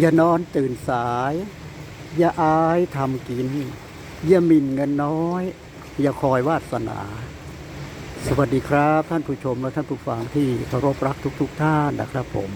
อย่านอนตื่นสาย อย่าอายทำกิน อย่ามินเงินน้อย อย่าคอยวาสนา สวัสดีครับ ท่านผู้ชมและท่านผู้ฟังที่เคารพรักทุกๆท่านนะครับผม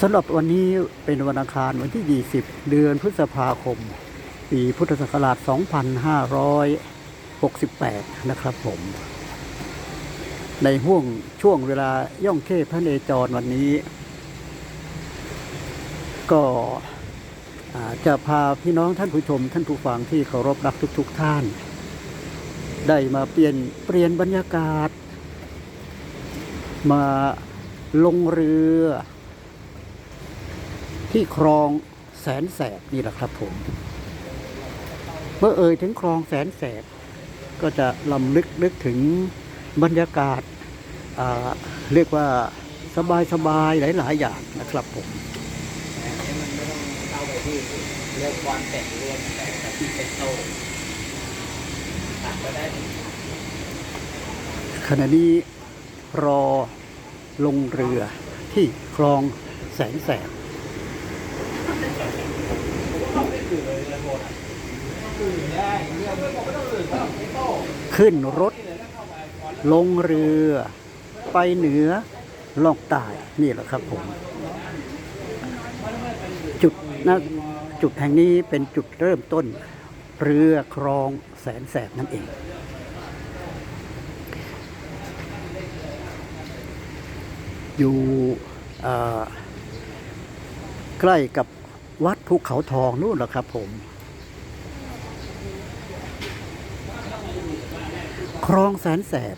สำหรับวันนี้เป็นวันอังคารวันที่ 20 เดือนพฤษภาคม ปีพุทธศักราช 2568 นะครับผม ในห่วงช่วงเวลาย่องเค้พระเนจรวันนี้ ก็จะพาพี่น้องท่านผู้ชม ท่านผู้ฟังที่เคารพรักทุก ๆ ท่าน ได้มาเปลี่ยนเปลี่ยนบรรยากาศ มาลงเรือ ที่คลองแสนแสบนี่แหละครับผม เมื่อเอ่ยถึงคลองแสนแสบ ก็จะลำลึกนึกถึงบรรยากาศเรียกว่าสบายสบายๆหลาย ๆ อย่างนะครับผม อันนี้มันไม่ต้องเข้าไปที่ เรืองความแต่งเรื่อแต่แต่ที่เป็นโตตัดก็ได้ขณะนี้รอลงเรือที่คลองแสนแสบได้เรื่องขึ้นรถ ลงเรือ ไปเหนือล่องใต้นี่แหละครับผม จุดนะ จุดแห่งนี้เป็นจุดเริ่มต้น เรือครองแสนแสบนั่นเอง อยู่ใกล้กับวัดภูเขาทองนู่นแหละครับผม คลองแสนแสบ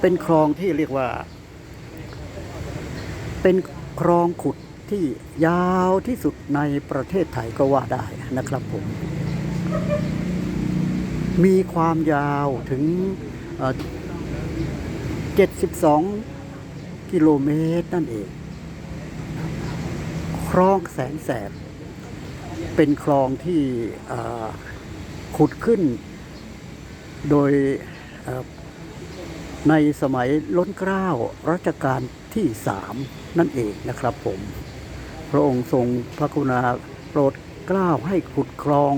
เป็นคลองที่เรียกว่า เป็นคลองขุด ที่ยาวที่สุดในประเทศไทยก็ว่าได้นะครับผม มีความยาวถึงเอ่อ72 กิโลเมตรนั่นเอง คลองแสนแสบ เป็นคลองที่ขุดขึ้นโดยในสมัยล้นเกล้ารัชกาลที่สามนั่นเองนะครับผม พระองค์ทรงพระกรุณาโปรดกล้าวให้ขุดคลอง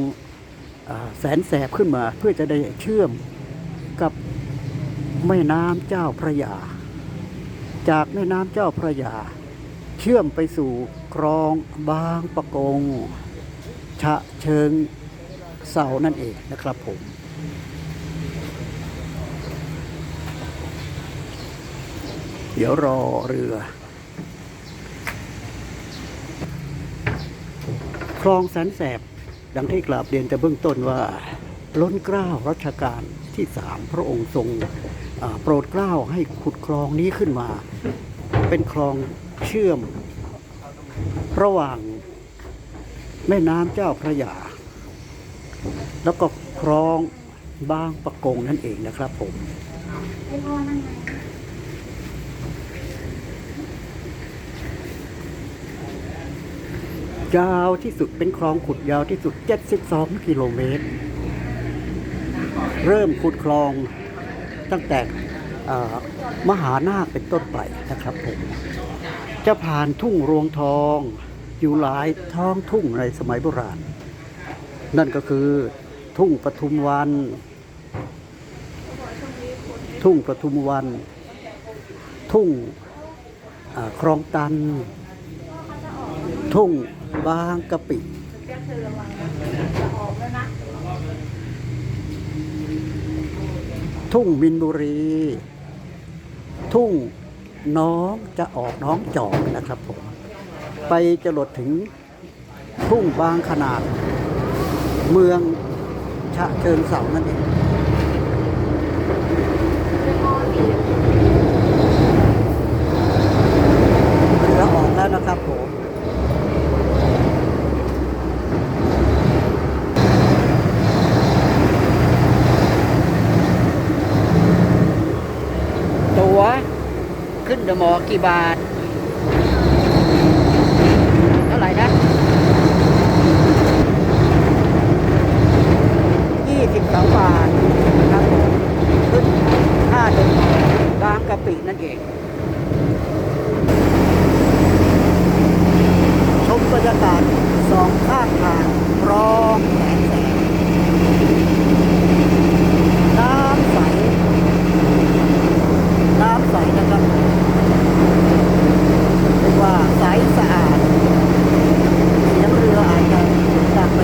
อแสนแสบขึ้นมา เพื่อจะได้เชื่อมกับแม่น้ำเจ้าพระยา จากแม่น้ำเจ้าพระยา เชื่อมไปสู่คลองบางปะกงฉะเชิงเสานั่นเองนะครับผมเดี๋ยวรอเรือ คลองแสนแสบ ดังที่กราบเรียนแต่เบื้องต้นว่าล้นเกล้ารัชกาลที่สามพระองค์ทรงโปรดเกล้าให้ขุดคลองนี้ขึ้นมา เป็นคลองเชื่อม ระหว่างแม่น้ำเจ้าพระยา แล้วก็คลองบางปะกงนั่นเองนะครับผม ให้พ่อนั่งไง ยาวที่สุดเป็นคลองขุดยาวที่สุด 72 กิโลเมตร เริ่มขุดคลองตั้งแต่มหานาคเป็นต้นไปนะครับผม จะผ่านทุ่งรวงทอง อยู่หลายท้องทุ่งในสมัยโบราณ นั่นก็คือทุ่งปทุมวัน ทุ่งปทุมวัน ทุ่งคลองตัน ทุ่งบางกะปิทุ่งมินบุรี ทุ่งน้องจะออกน้องจอกนะครับผม ไปจะหลดถึงทุ่งบางขนาด เมืองฉะเชิงเสานั่นเอง ขึ้นเดมอกี่บาท เท่าไหร่นะยี่สิบสองบาทนะครับขึ้นห้าเดมอบางกะปินั่นเองชมบรรยากาศสองข้างทางรองน้ำใส ใสนะครับว่าใสสะอาดเสียงเรืออาจจะดังไป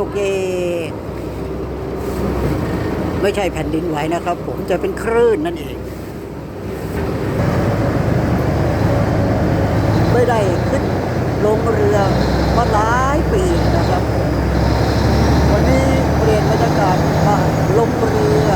ยเกไม่ใช่แผ่นดินไหวนะครับ ผมจะเป็นคลื่นนั่นเอง ไม่ได้ขึ้นลงเรือมาหลายปีนะครับ วันนี้เปลี่ยนบรรยากาศมาลงเรือ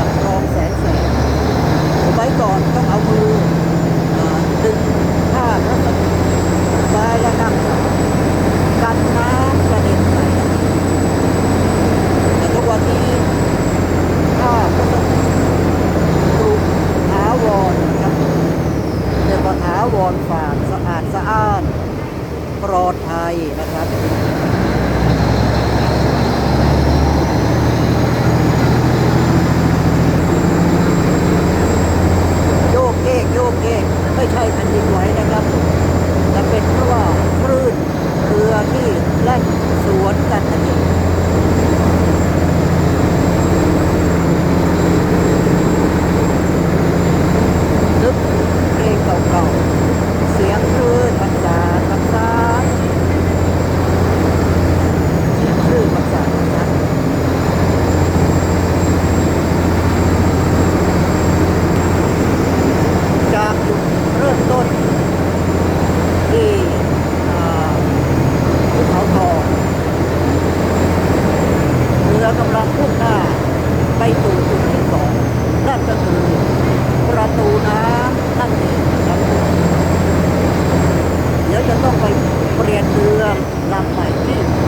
Not.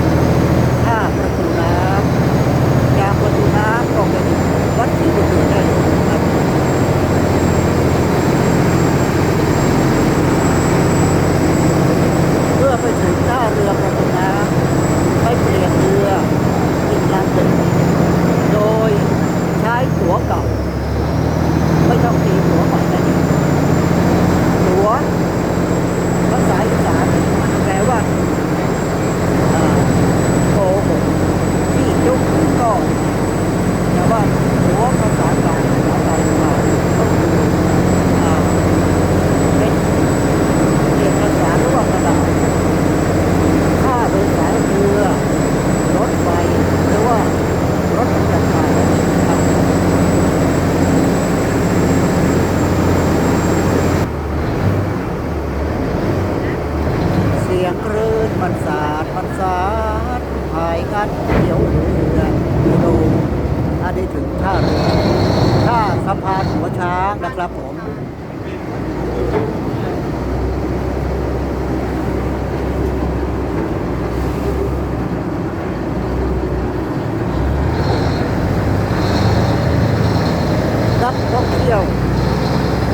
ท่องเที่ยว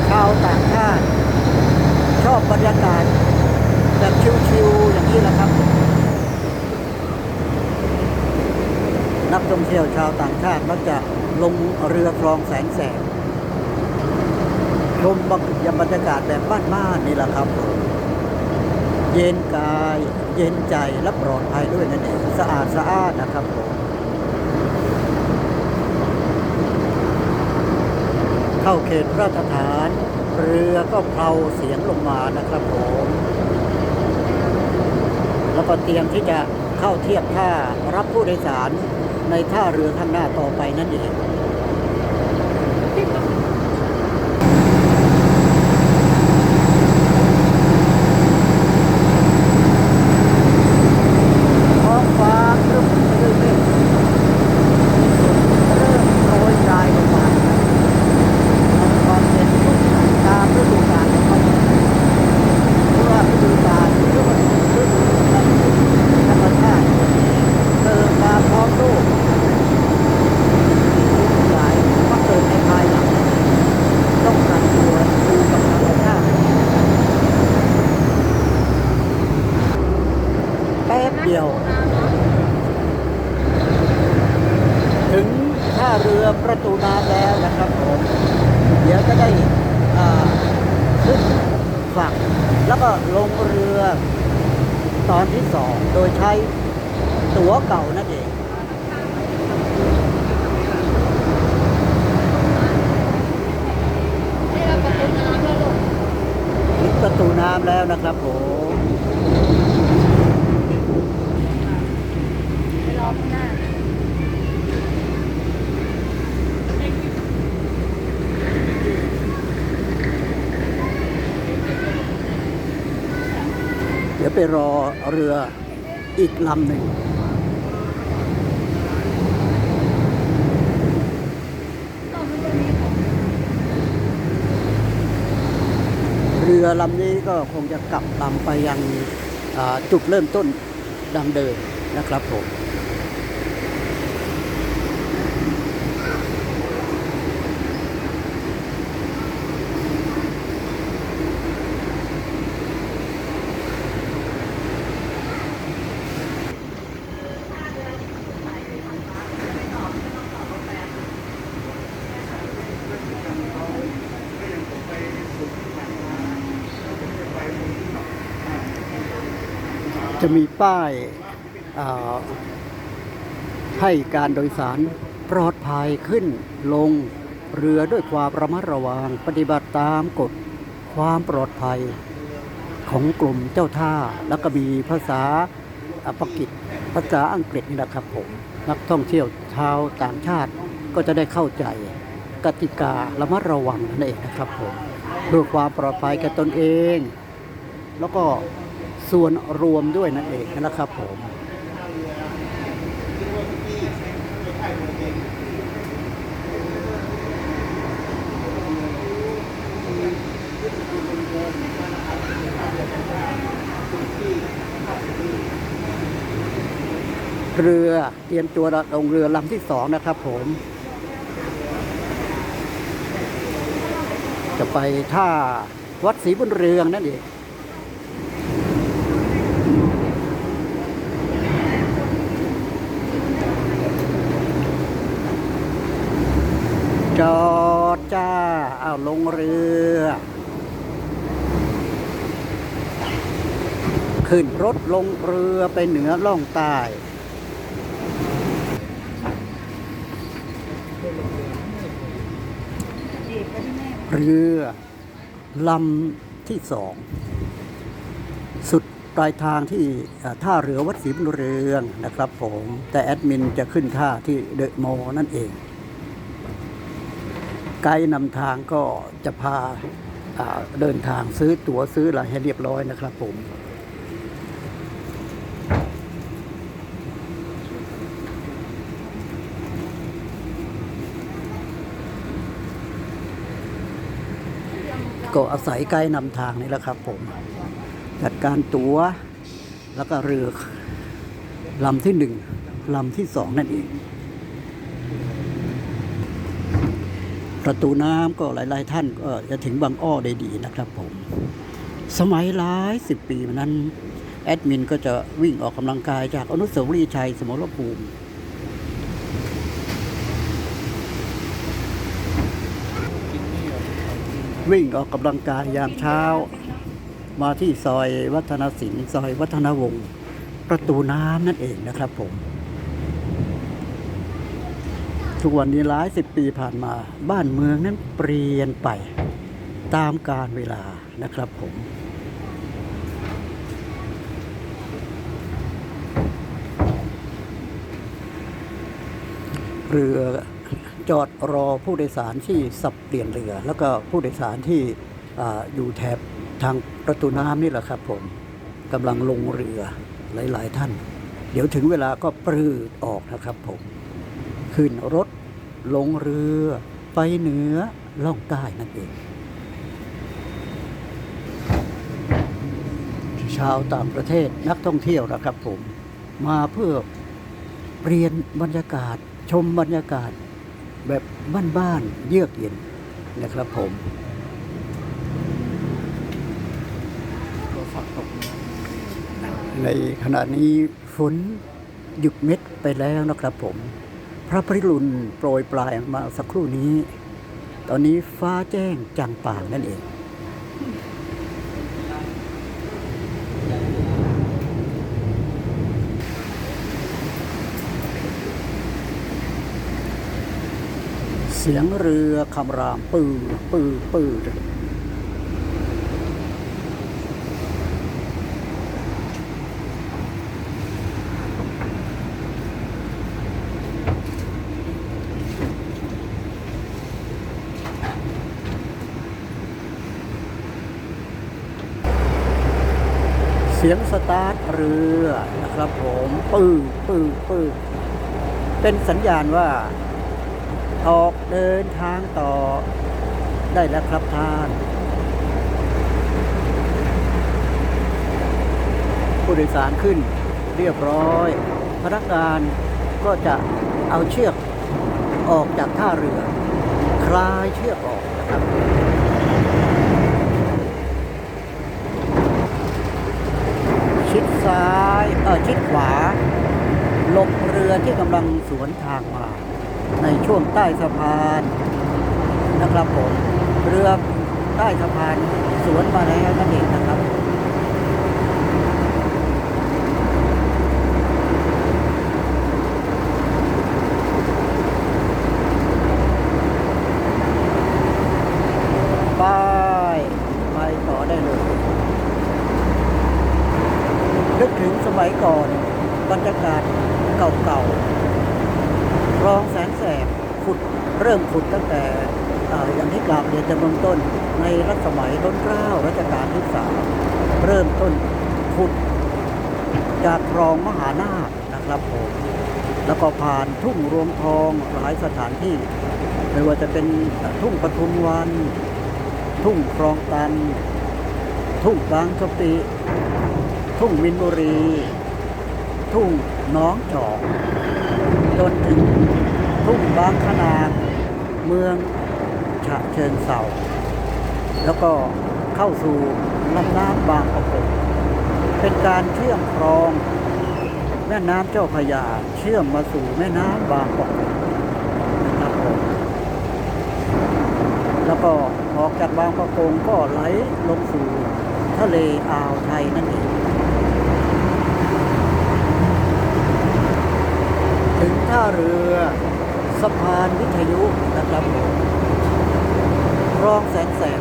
ชาวต่างชาติ ชอบบรรยากาศแบบชิวๆอย่างนี้แหละครับ นักท่องเที่ยวชาวต่างชาติมักจะลงเรือคลองแสนแสบชมบรรยากาศแบบบ้านๆนี่แหละครับ เย็นกาย เย็นใจและปลอดภัยด้วยนั่นเองสะอาดสะอาดนะครับผม เข้าเขตราชฐาน เรือก็เพลาเสียงลงมานะครับผมแล้วก็เตรียมที่จะเข้าเทียบท่ารับผู้โดยสารในท่าเรือข้างหน้าต่อไปนั่นเอง ที่ 2 โดยใช้ตั๋วเก่านั่นเอง ปิดประตูน้ำแล้วนะครับผม ไปรอเรืออีกลำหนึ่ง เรือลำนี้ก็คงจะกลับลำไปยังจุดเริ่มต้นดังเดิมนะครับผม จะมีป้ายาให้การโดยสารปลอดภัยขึ้นลงเรือด้วยความระมัดระวังปฏิบัติตามกฎความปลอดภัยของกลุ่มเจ้าท่า แล้วก็มีภาษาอัปากิจภาษาอังกฤษนี่นะครับผมนักท่องเที่ยวชาวต่างชาติก็จะได้เข้าใจกติการะมัดระวังนั่นเองนะครับผมเพื่อความปลอดภัยแก่ตนเอง แล้วก็ ส่วนรวมด้วยนั่นเองนะครับผมเรือเตรียมตัวลงเรือลำที่สองนะครับผม จะไปท่าวัดศรีบุญเรืองนั่นเอง จอดจ้าเอาลงเรือ ขึ้นรถลงเรือไปเหนือล่องใต้เรือลำที่สอง สุดปลายทางที่ท่าเรือวัดศรีบุญเรืองนะครับผม แต่แอดมินจะขึ้นท่าที่เดอะมอลล์นั่นเอง ไกด์นำทางก็จะพาเดินทางซื้อตั๋วซื้ออะไรให้เรียบร้อยนะครับผมก็อาศัยไกด์นำทางนี่แหละครับผม จัดการตั๋วแล้วก็เรือลำที่หนึ่งลำที่สองนั่นเอง ประตูน้ำก็หลาย ๆ ท่านก็จะถึงบางอ้อได้ดีนะครับผม สมัยหลายสิบปีมานั้น แอดมินก็จะวิ่งออกกำลังกายจากอนุสาวรีย์ชัยสมรภูมิ วิ่งออกกำลังกายยามเช้า มาที่ซอยวัฒนศิลป์ซอยวัฒนวงศ์ประตูน้ำนั่นเองนะครับผม ทุกวันนี้หลายสิบปีผ่านมา บ้านเมืองนั้นเปลี่ยนไปตามกาลเวลานะครับผม เรือจอดรอผู้โดยสารที่สับเปลี่ยนเรือ แล้วก็ผู้โดยสารที่ออยู่แถบทางประตูน้ำนี่แหละครับผมกำลังลงเรือหลาย ๆ ท่าน เดี๋ยวถึงเวลาก็ปรืดออกนะครับผม ขึ้นรถ ลงเรือ ไปเหนือล่องใต้นั่นเอง ชาวต่างประเทศนักท่องเที่ยวนะครับผม มาเพื่อเปลี่ยนบรรยากาศ ชมบรรยากาศแบบบ้านๆเยือกเย็นนะครับผมในขณะนี้ฝนหยุดเม็ดไปแล้วนะครับผม ระพริรุณโปรยปลายมาสักครู่นี้ ตอนนี้ฟ้าแจ้งจางป่างนั่นเอง เสียงเรือคำรามปื้อปื้อปือ สียงสตาร์ทเรือนะครับผมปื้อปื้อปื้อเป็นสัญญาณว่า ออกเดินทางต่อได้แล้วครับท่าน ผู้โดยสารขึ้นเรียบร้อย พนักงานก็จะเอาเชือกออกจากท่าเรือ คลายเชือกออกนะครับ ชิดซ้ายเออชิดขวาหลบเรือที่กำลังสวนทางมา ในช่วงใต้สะพานนะครับผมเรือใต้สะพานสวนมาแล้วนั่นเองนะครับ ไปไปต่อได้เลย นึกถึงส มัยก่อนบรรยากาศเก่าๆคลองแสนแสบขุดเริ่มขุดตั้งแต่ออย่างที่กล่าวเรียนจะเบื้องต้น ในรัชสมัยร้นเกล้ารัชกาลที่สามเริ่มต้นขุดจากคลองมหานาคนะครับผมแล้วก็ผ่านทุ่งรวงทองหลายสถานที่ ไม่ว่าจะเป็นทุ่งปทุมวัน ทุ่งคลองตัน ทุ่งบางกะปิ ทุ่งมินบุรี ทุ่งน้องจอกจนถึงทุ่งบางขนาดเมืองฉะเชิงเซาแล้วก็เข้าสู่ลำน้ำบางประกงเป็นการเชื่อมคลอง แม่น้ำเจ้าพระยาเชื่อมมาสู่แม่น้ำบางประกงนะครับผมแล้วก็ออกจากบางประกงก็ไหลลงสู่ทะเลอ่าวไทยนั่นเอง ถึง ท่าเรือสะพานวิทยุนะครับคลองแสนแสบ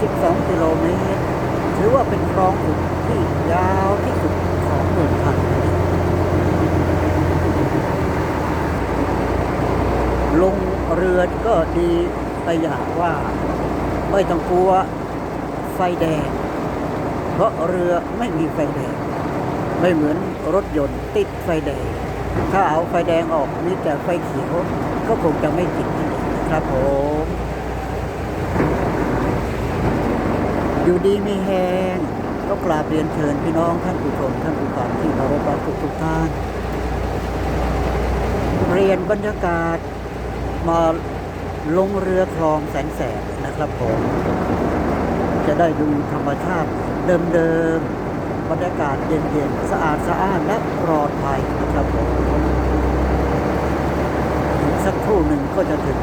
72 กิโลเมตรถือว่าเป็นคลองขุดที่ยาวที่สุดของเมืองไทยลงเรือก็ดีไปอย่างว่า ไม่ต้องกลัวไฟแดง เพราะเรือไม่มีไฟแดง ไม่เหมือนรถยนต์ติดไฟแดง ถ้าเอาไฟแดงออกมีแต่ไฟเขียวก็คงจะไม่ติดนะครับผม อยู่ดีมีแหงก็กราบเรียนเชิญพี่น้องท่านผู้ชมท่านผู้ฟังที่เคารพรักทุกทุกท่าน เรียนบรรยากาศมาลงเรือคลองแสนแสบนะครับผม จะได้ดูธรรมชาติเดิมๆ บรรยากาศเย็นๆ สะอาดสะอ้านและปลอดภัยนะครับผมอีกสักครู่หนึ่งก็จะถึง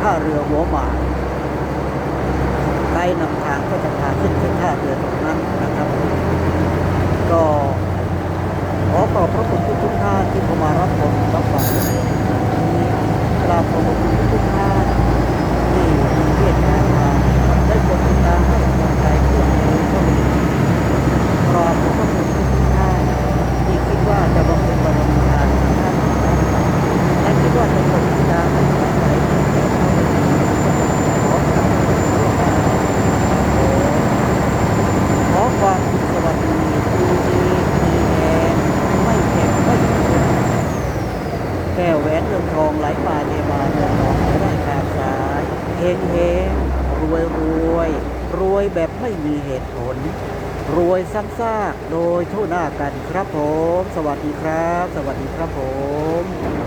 ท่าเรือหัวหมากไกด์นำทางก็จะพาขึ้นที่ท่าเรือตรงนั้นนะครับ ก็ขอขอบพระคุณทุกท่านที่เข้ามารับชมรับฟังกราบขอบพระคุณทุกท่านที่มีเมตตามาได้กดติดตามให้กำลังใจเพื่อนในช่องนี้ก ราบขอบพระคุดได้ที่คิดว่าจะบำเพ็ญบารมีทานทางด้านของท่านและคิดว่าจะกดติดตามให้กำลังใจเพื่อนในช่องนี้ขอกราบขอบคุณทุกท่านขอความสุขสวัสดีดีดีมีแรงไม่เจ็บไม่ป่วย แก้วแหวนเงินทองไหลมาเทมาเงินทองไม่ได้ขาดสายเฮงเฮงรวยรวยรวยแบบไม่มีเหตุผล รวย ซ้ำซากโดยทั่วหน้ากันครับผม สวัสดีครับ สวัสดีครับผม